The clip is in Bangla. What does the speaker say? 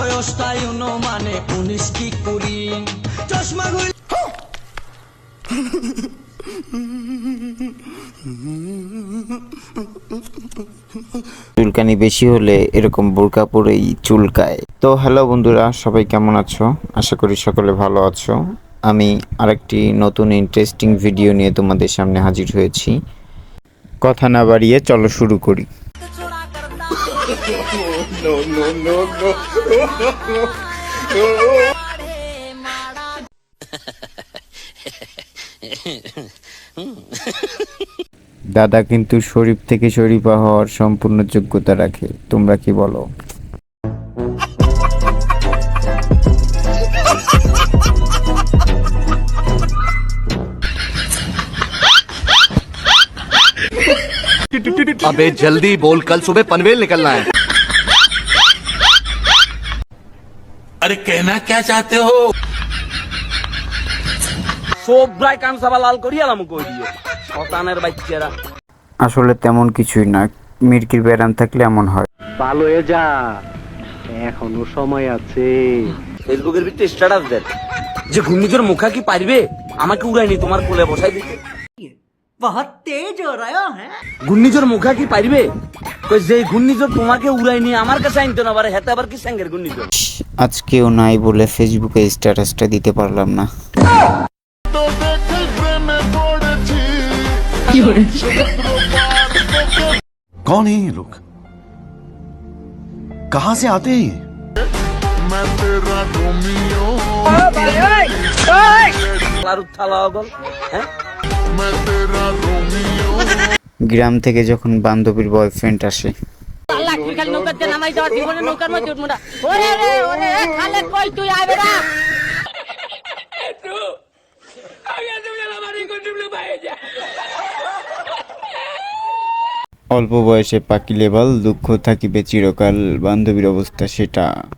বয়সটাই উনিশ কি কুড়ি। চশমা ঘুরি চুলকানি বেশি হলে এরকম বোরকা পরেই চুলকায়। তো হ্যালো বন্ধুরা সবাই কেমন আছো? আশা করি সকলে ভালো আছো। আমি আরেকটি নতুন ইন্টারেস্টিং ভিডিও নিয়ে তোমাদের সামনে হাজির হয়েছি। কথা না বাড়িয়ে চলো শুরু করি। দাদা কিন্তু শরীফ থেকে শরীফা হওয়ার সম্পূর্ণ যোগ্যতা রাখে তোমরা কি বলো अबे जल्दी बोल कल सुबह पनवेल निकलना है अरे कहना क्या चाहते हो সবরাই কান সাবা লাল করিয়ালাম কই দিয়ে শতানের বাচ্চারা আসলে তেমন কিছুই না মির্কির ব্যারাম থাকলে এমন হয় ভালো হয়ে যা এখনো সময় আছে ফেসবুকের ভিতরে স্ট্যাটাস দেন যে ঘূর্ণিঝড় মুখা কি পারবে আমাকে উড়াইনি তোমার কোলে বসাই দিতে বহুত তেজ হো রহা হ্যাঁ ঘূর্ণিঝড় মুখা কি পারবে কই যে ঘূর্ণিঝড় তোমাকে উড়াইনি আমার কাছে আনতো না পারে হেতে আবার কি স্যাঙ্গের ঘূর্ণিঝড় আজকেও নাই বলে ফেসবুকে স্ট্যাটাসটা দিতে পারলাম না कौन है ये लोग कहां से आते हैं ये? লারু থালা গল হ্যাঁ গ্রাম থেকে যখন বান্ধবীর বয়ফ্রেন্ড আসে। আল্লাহ তুই খালি নৌকাতে নামাই যাওয়ার জীবনে নৌকার মধ্যে উঠবো না। ওরে রে ওরে এ, খালে কই তুই? আইবে না। অল্প বয়সে পাকি লেবাল দুঃখ থাকিবে চিরকাল বান্ধবীর অবস্থা সেটা।